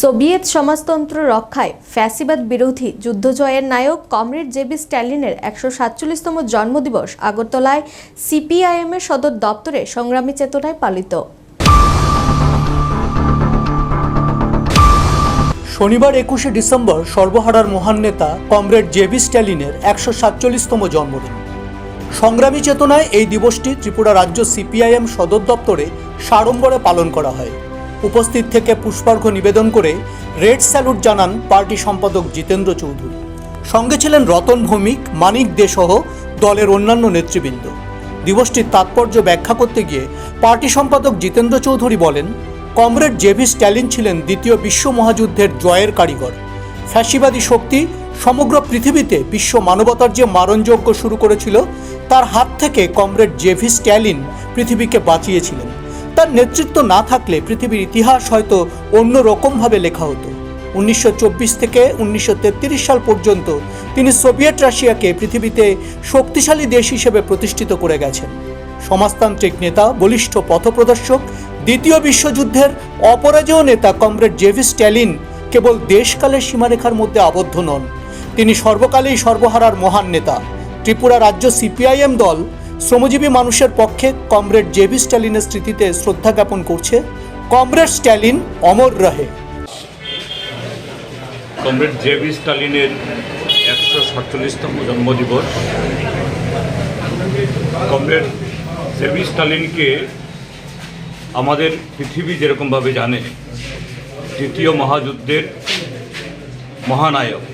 Soviet সমাজতন্ত্র রক্ষায় ফ্যাসিবাদ বিরোধী যুদ্ধজয়ের নায়ক কমরেড জেবি স্ট্যালিনের একশো সাতচল্লিশতম জন্মদিবস আগরতলায় সিপিআইএম এর সদর দপ্তরে সংগ্রামী চেতনায় পালিত। শনিবার একুশে ডিসেম্বর সর্বহারার মহান নেতা কমরেড জেবি স্ট্যালিনের একশো সাতচল্লিশতম জন্মদিন। সংগ্রামী চেতনায় এই দিবসটি ত্রিপুরা রাজ্য সিপিআইএম সদর দপ্তরে সাড়ম্বরে পালন করা হয়। উপস্থিত থেকে পুষ্পার্ঘ্য নিবেদন করে রেড স্যালুট জানান পার্টি সম্পাদক জিতেন্দ্র চৌধুরী। সঙ্গে ছিলেন রতন ভৌমিক, মানিক দে সহ দলের অন্যান্য নেতৃবৃন্দ। দিবসটির তাৎপর্য ব্যাখ্যা করতে গিয়ে পার্টি সম্পাদক জিতেন্দ্র চৌধুরী বলেন, কমরেড জেভি স্ট্যালিন ছিলেন দ্বিতীয় বিশ্ব মহাযুদ্ধের জয়ের কারিগর। ফ্যাসিবাদী শক্তি সমগ্র পৃথিবীতে বিশ্ব মানবতার যে মারণযজ্ঞ শুরু করেছিল, তার হাত থেকে কমরেড জেভি স্ট্যালিন পৃথিবীকে বাঁচিয়েছিলেন। তার নেতৃত্ব না থাকলে পৃথিবীর ইতিহাস হয়তো অন্য রকমভাবে লেখা হতো। উনিশশো চব্বিশ থেকে উনিশশো তেত্রিশ সাল পর্যন্ত তিনি সোভিয়েত রাশিয়াকে পৃথিবীতে শক্তিশালী দেশ হিসেবে প্রতিষ্ঠিত করে গেছেন। সমাজতান্ত্রিক নেতা, বলিষ্ঠ পথপ্রদর্শক, দ্বিতীয় বিশ্বযুদ্ধের অপরাজেয় নেতা কমরেড জেভি স্ট্যালিন কেবল দেশকালের সীমারেখার মধ্যে আবদ্ধ নন। তিনি সর্বকালেই সর্বহারার মহান নেতা। ত্রিপুরা রাজ্য সিপিআইএম দল শ্রমজীবী মানুষের পক্ষে কমরেড জেভি স্ট্যালিনের স্মৃতিতে শ্রদ্ধা জ্ঞাপন করছে কমরেড স্ট্যালিন অমর রহে। কমরেড জেভি স্টালিনের একশো সাতচল্লিশতম জন্মদিবস। কমরেড জেভি স্টালিনকে আমাদের পৃথিবী যেরকমভাবে জানে, তৃতীয় মহাযুদ্ধের মহানায়ক,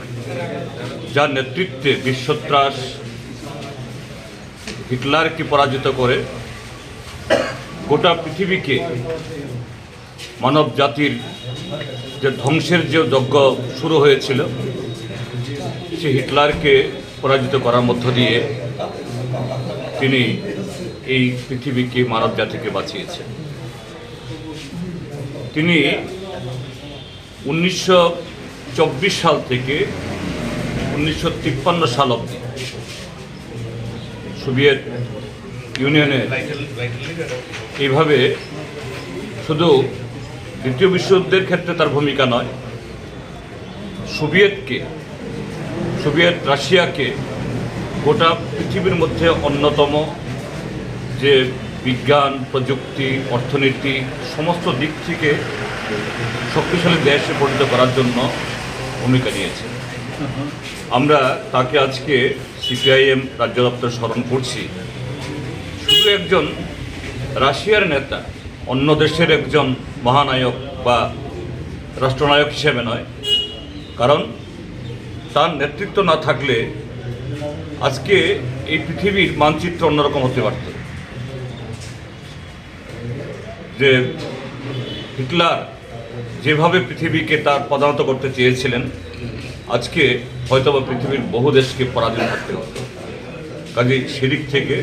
যার নেতৃত্বে বিশ্বত্রাস হিটলারকে পরাজিত করে গোটা পৃথিবীকে মানব জাতির যে ধ্বংসের যে যজ্ঞ শুরু হয়েছিল সে হিটলারকে পরাজিত করার মধ্য দিয়ে তিনি এই পৃথিবীকে, মানব জাতিকে বাঁচিয়েছেন। তিনি উনিশশো চব্বিশ সাল থেকে উনিশশো তিপ্পান্ন সাল অবধি সোভিয়েত ইউনিয়নের এইভাবে শুধু দ্বিতীয় বিশ্বযুদ্ধের ক্ষেত্রে তার ভূমিকা নয়, সোভিয়েতকে, সোভিয়েত রাশিয়াকে গোটা পৃথিবীর মধ্যে অন্যতম যে বিজ্ঞান, প্রযুক্তি, অর্থনীতি, সমস্ত দিক থেকে শক্তিশালী দেশে পরিণত করার জন্য ভূমিকা নিয়েছে। আমরা তাকে আজকে সিপিআইএম রাজ্য দপ্তর স্মরণ করছি। শুধু একজন রাশিয়ার নেতা, অন্য দেশের একজন মহানায়ক বা রাষ্ট্রনায়ক হিসেবে নয়, কারণ তার নেতৃত্ব না থাকলে আজকে এই পৃথিবীর মানচিত্র অন্যরকম হতে পারত। যে হিটলার যেভাবে পৃথিবীকে তার পদানত করতে চেয়েছিলেন, আজকে হয়তোবা পৃথিবীর বহু দেশকে পরাধীন করতে হতো কাজে সেদিক থেকে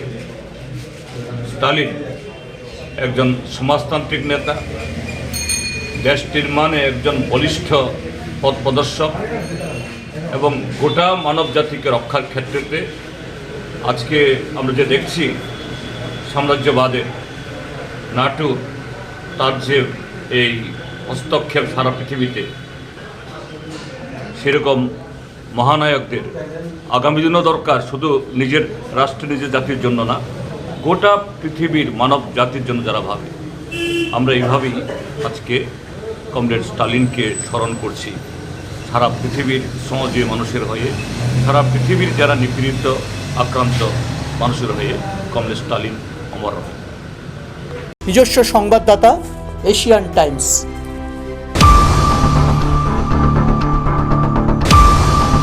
স্টালিন একজন সমাজতান্ত্রিক নেতা দেশ নির্মাণে একজন বলিষ্ঠ পথ প্রদর্শক এবং গোটা মানব জাতিকে রক্ষার ক্ষেত্রেতে আজকে আমরা যে দেখছি সাম্রাজ্যবাদে নাটু, তার যে এই হস্তক্ষেপ সারা পৃথিবীতে। সেরকম মহানায়কদের আগামী দিনও দরকার শুধু নিজের রাষ্ট্র, নিজের জাতির জন্য না, গোটা পৃথিবীর মানব জাতির জন্য যারা ভাবে। আমরা এইভাবেই আজকে কমরেড স্টালিনকে স্মরণ করছি। সারা পৃথিবীর সমাজীয় মানুষের হয়ে, সারা পৃথিবীর যারা নিপীড়িত, আক্রান্ত মানুষের হয়ে কমরেড স্টালিন অমর নিজস্ব সংবাদদাতা, এশিয়ান টাইমস।